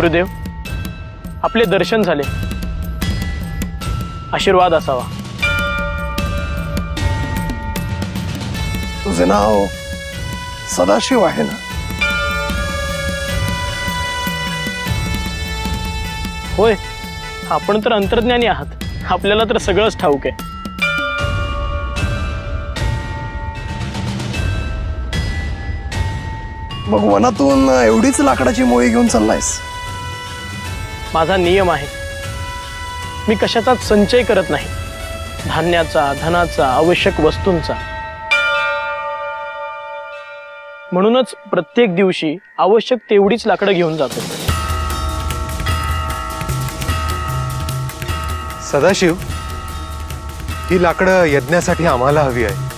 गुरुदेव आपले दर्शन झाले. आशीर्वाद असावा. तुझे नाव सदाशिव आहे ना? होय आपण तर अंतर्ज्ञानी आहात. आपल्याला तर सगळंच ठाऊक आहे. मग वनातून एवढीच लाकडाची मोळी घेऊन चाललायस? माझा नियम आहे. मी कशाचाच संचय करत नाही. धान्याचा धनाचा आवश्यक वस्तूंचा. म्हणूनच प्रत्येक दिवशी आवश्यक तेवढीच लाकडं घेऊन जातो. सदाशिव ही लाकडं यज्ञासाठी आम्हाला हवी आहे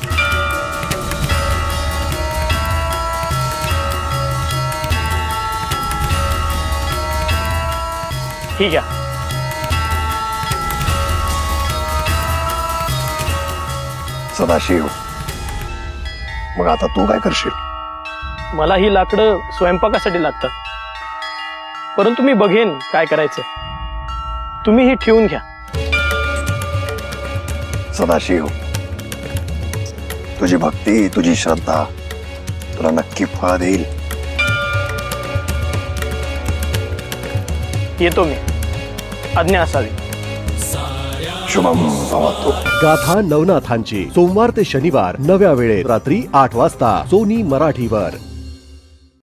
ठीक आहे. सदाशिव मग आता तू काय करशील? मला ही लाकडं स्वयंपाकासाठी लागतात. परंतु मी बघेन काय करायचं. तुम्ही ही ठेवून घ्या. सदाशिव तुझी भक्ती तुझी श्रद्धा तुला नक्की फळ देईल. येतो मी. आज्ञा असावी. शुभम भवतु गाथा नवनाथांची सोमवार ते शनिवार नव्या वेळेत रात्री आठ वाजता सोनी मराठीवर.